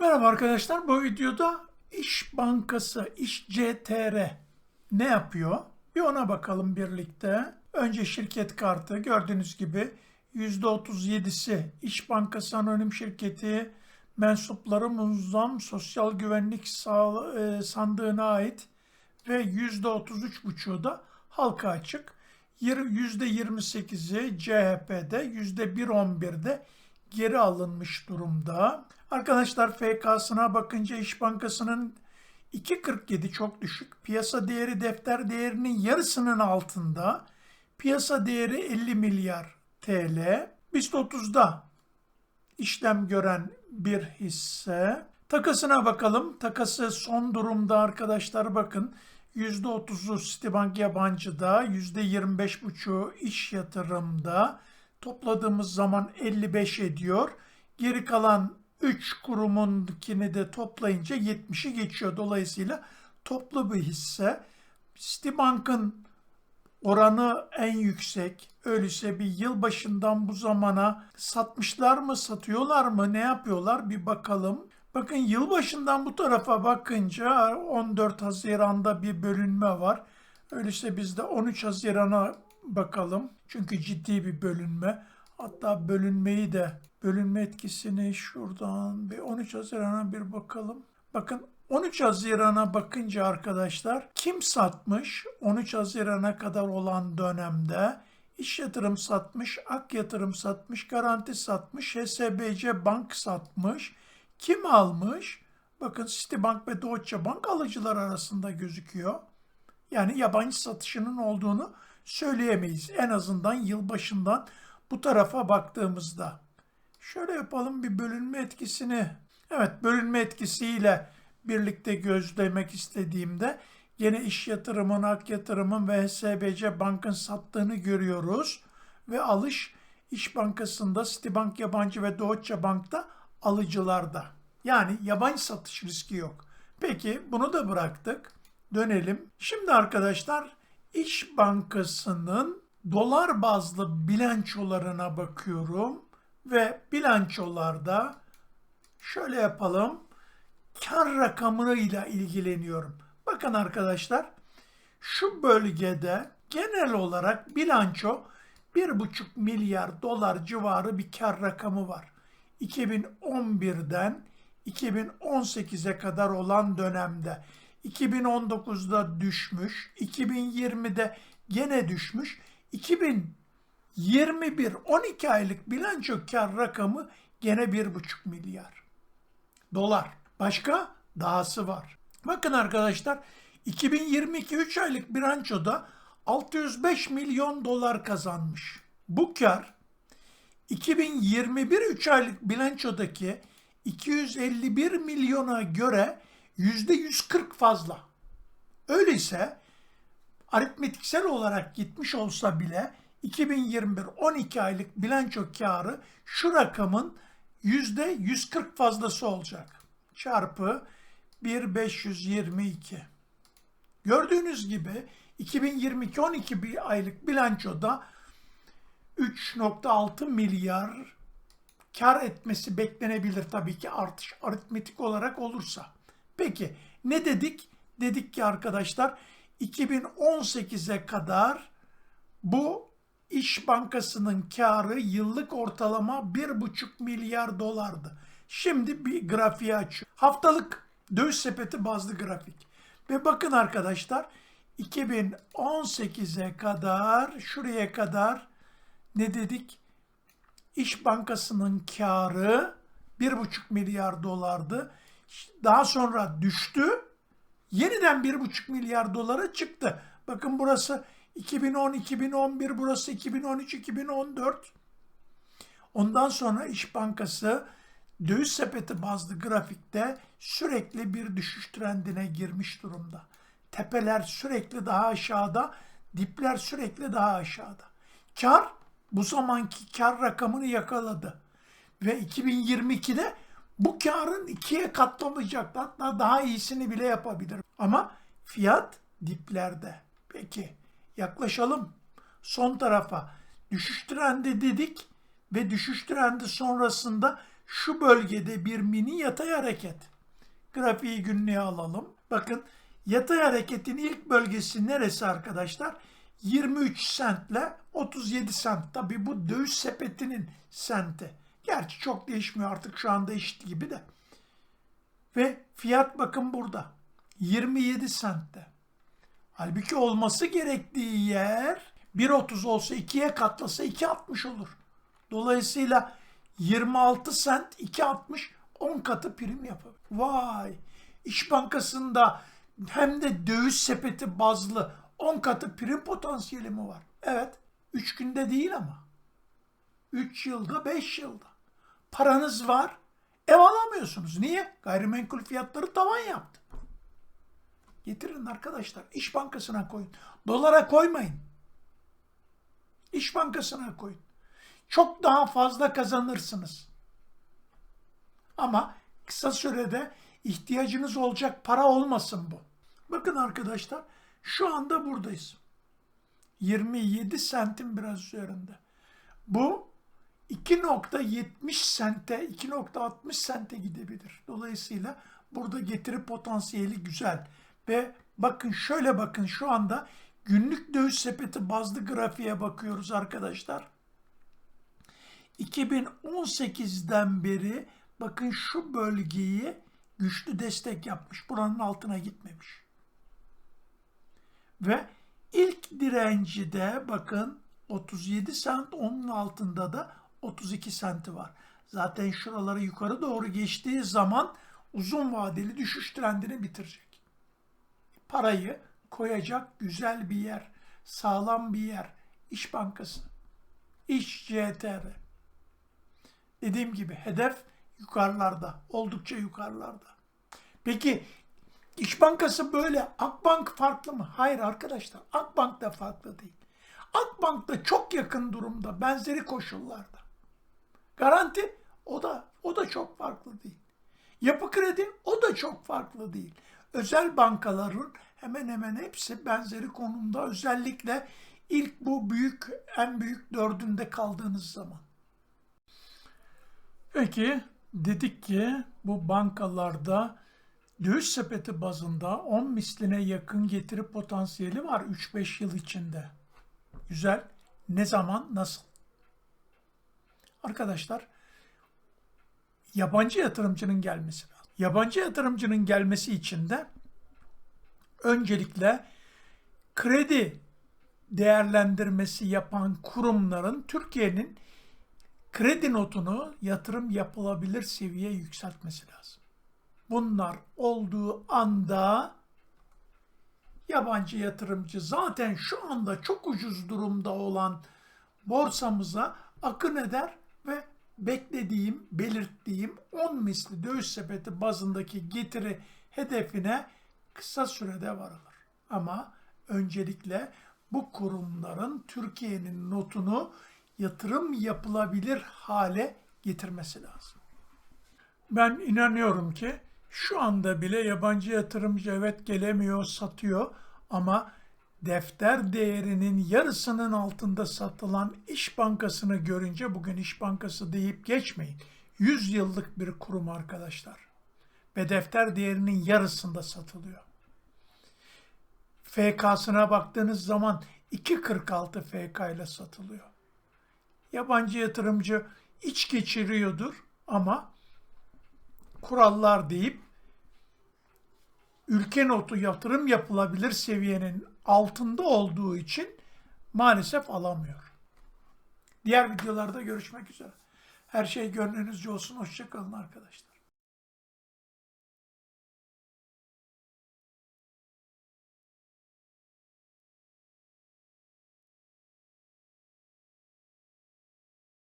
Merhaba arkadaşlar. Bu videoda İş Bankası, İş CTR ne yapıyor? Bir ona bakalım birlikte. Önce şirket kartı gördüğünüz gibi %37'si İş Bankası Anonim Şirketi mensupları Muzzam Sosyal Güvenlik e, Sandığı'na ait ve %33,5'u da halka açık. Yir- %28'i CHP'de, %1.11'de geri alınmış durumda. Arkadaşlar FK'sına bakınca İş Bankası'nın 2.47 çok düşük. Piyasa değeri defter değerinin yarısının altında. Piyasa değeri 50 milyar TL. BIST 30'da işlem gören bir hisse. Takasına bakalım. Takası son durumda arkadaşlar bakın. %30'u Citibank yabancıda, %25,5'u iş yatırımda. Topladığımız zaman 55 ediyor. Geri kalan 3 kurumunkini de toplayınca 70'i geçiyor. Dolayısıyla toplu bir hisse. Citibank'ın oranı en yüksek. Öyleyse bir yıl başından bu zamana satmışlar mı, satıyorlar mı, ne yapıyorlar bir bakalım. Bakın yılbaşından bu tarafa bakınca 14 Haziran'da bir bölünme var. Öyleyse biz de 13 Haziran'a bakalım. Çünkü ciddi bir bölünme. Hatta bölünmeyi de bölünme etkisini şuradan bir 13 Haziran'a bir bakalım. Bakın 13 Haziran'a bakınca arkadaşlar kim satmış 13 Haziran'a kadar olan dönemde iş yatırım satmış, ak yatırım satmış, garanti satmış, HSBC bank satmış. Kim almış? Bakın Citibank ve Deutsche Bank alıcılar arasında gözüküyor. Yani yabancı satışının olduğunu söyleyemeyiz. En azından yılbaşından bu tarafa baktığımızda. Şöyle yapalım bir bölünme etkisini. Evet bölünme etkisiyle birlikte gözlemek istediğimde yine iş yatırımın, ak yatırımın ve HSBC bankın sattığını görüyoruz. Ve alış İş Bankası'nda, Citibank yabancı ve Deutsche Bank'ta alıcılarda. Yani yabancı satış riski yok. Peki bunu da bıraktık. Dönelim. Şimdi arkadaşlar İş Bankası'nın dolar bazlı bilançolarına bakıyorum ve bilançolarda şöyle yapalım. Kar rakamıyla ilgileniyorum. Bakın arkadaşlar şu bölgede genel olarak bilanço 1,5 milyar dolar civarı bir kar rakamı var. 2011'den 2018'e kadar olan dönemde 2019'da düşmüş, 2020'de gene düşmüş, 2021 12 aylık bilanço kar rakamı gene 1,5 milyar dolar. Başka dahası var. Bakın arkadaşlar 2022 3 aylık bilançoda 605 milyon dolar kazanmış. Bu kar 2021 3 aylık bilançodaki 251 milyona göre %140 fazla. Öyleyse aritmetiksel olarak gitmiş olsa bile 2021 12 aylık bilanço karı şu rakamın %140 fazlası olacak. Çarpı 1,522. Gördüğünüz gibi 2022 12 bir aylık bilançoda 3.6 milyar kar etmesi beklenebilir tabii ki artış aritmetik olarak olursa. Peki ne dedik? Dedik ki arkadaşlar 2018'e kadar bu İş Bankası'nın karı yıllık ortalama 1,5 milyar dolardı. Şimdi bir grafiği açıyor. Haftalık döviz sepeti bazlı grafik. Ve bakın arkadaşlar 2018'e kadar şuraya kadar ne dedik? İş Bankası'nın karı 1,5 milyar dolardı. Daha sonra düştü. Yeniden 1,5 milyar dolara çıktı. Bakın burası 2010, 2011, burası 2013, 2014. Ondan sonra İş Bankası döviz sepeti bazlı grafikte sürekli bir düşüş trendine girmiş durumda. Tepeler sürekli daha aşağıda, dipler sürekli daha aşağıda. Kar bu zamanki kar rakamını yakaladı. Ve 2022'de bu karın ikiye katlanacak. Hatta daha iyisini bile yapabilir. Ama fiyat diplerde. Peki yaklaşalım son tarafa. Düşüş trendi dedik ve düşüş trendi sonrasında şu bölgede bir mini yatay hareket. Grafiği günlüğe alalım. Bakın yatay hareketin ilk bölgesi neresi arkadaşlar? 23 sentle 37 sent. Tabi bu döviz sepetinin senti. Gerçi çok değişmiyor artık şu anda eşit gibi de. Ve fiyat bakın burada. 27 sentte. Halbuki olması gerektiği yer 1.30 olsa 2'ye katlasa 2.60 olur. Dolayısıyla 26 sent 2.60 10 katı prim yapar. Vay! İş Bankası'nda hem de döviz sepeti bazlı 10 katı prim potansiyeli mi var? Evet. 3 günde değil ama. 3 yılda 5 yılda. Paranız var. Ev alamıyorsunuz. Niye? Gayrimenkul fiyatları tavan yaptı. Getirin arkadaşlar. İş Bankası'na koyun. Dolara koymayın. İş Bankası'na koyun. Çok daha fazla kazanırsınız. Ama kısa sürede ihtiyacınız olacak para olmasın bu. Bakın arkadaşlar şu anda buradayız. 27 sentin biraz üzerinde. Bu 2.70 sente, 2.60 sente gidebilir. Dolayısıyla burada getiri potansiyeli güzel. Ve bakın şöyle bakın şu anda günlük döviz sepeti bazlı grafiğe bakıyoruz arkadaşlar. 2018'den beri bakın şu bölgeyi güçlü destek yapmış. Buranın altına gitmemiş. Ve ilk direnci de bakın 37 sent onun altında da 32 senti var. Zaten şuraları yukarı doğru geçtiği zaman uzun vadeli düşüş trendini bitirecek. Parayı koyacak güzel bir yer, sağlam bir yer. İş Bankası, İş CTR. Dediğim gibi hedef yukarılarda, oldukça yukarılarda. Peki İş Bankası böyle, Akbank farklı mı? Hayır arkadaşlar, Akbank da farklı değil. Akbank da çok yakın durumda, benzeri koşullarda. Garanti o da o da çok farklı değil. Yapı kredi o da çok farklı değil. Özel bankaların hemen hemen hepsi benzeri konumda özellikle ilk bu büyük en büyük dördünde kaldığınız zaman. Peki dedik ki bu bankalarda döviz sepeti bazında 10 misline yakın getiri potansiyeli var 3-5 yıl içinde. Güzel. Ne zaman, nasıl? Arkadaşlar yabancı yatırımcının gelmesi lazım. Yabancı yatırımcının gelmesi için de öncelikle kredi değerlendirmesi yapan kurumların Türkiye'nin kredi notunu yatırım yapılabilir seviyeye yükseltmesi lazım. Bunlar olduğu anda yabancı yatırımcı zaten şu anda çok ucuz durumda olan borsamıza akın eder beklediğim, belirttiğim 10 misli döviz sepeti bazındaki getiri hedefine kısa sürede varılır. Ama öncelikle bu kurumların Türkiye'nin notunu yatırım yapılabilir hale getirmesi lazım. Ben inanıyorum ki şu anda bile yabancı yatırımcı evet gelemiyor, satıyor ama defter değerinin yarısının altında satılan İş Bankası'nı görünce bugün İş Bankası deyip geçmeyin. 100 yıllık bir kurum arkadaşlar. Ve defter değerinin yarısında satılıyor. FK'sına baktığınız zaman 2.46 FK ile satılıyor. Yabancı yatırımcı iç geçiriyordur ama kurallar deyip ülke notu yatırım yapılabilir seviyenin altında olduğu için maalesef alamıyor. Diğer videolarda görüşmek üzere. Her şey gönlünüzce olsun. Hoşçakalın arkadaşlar.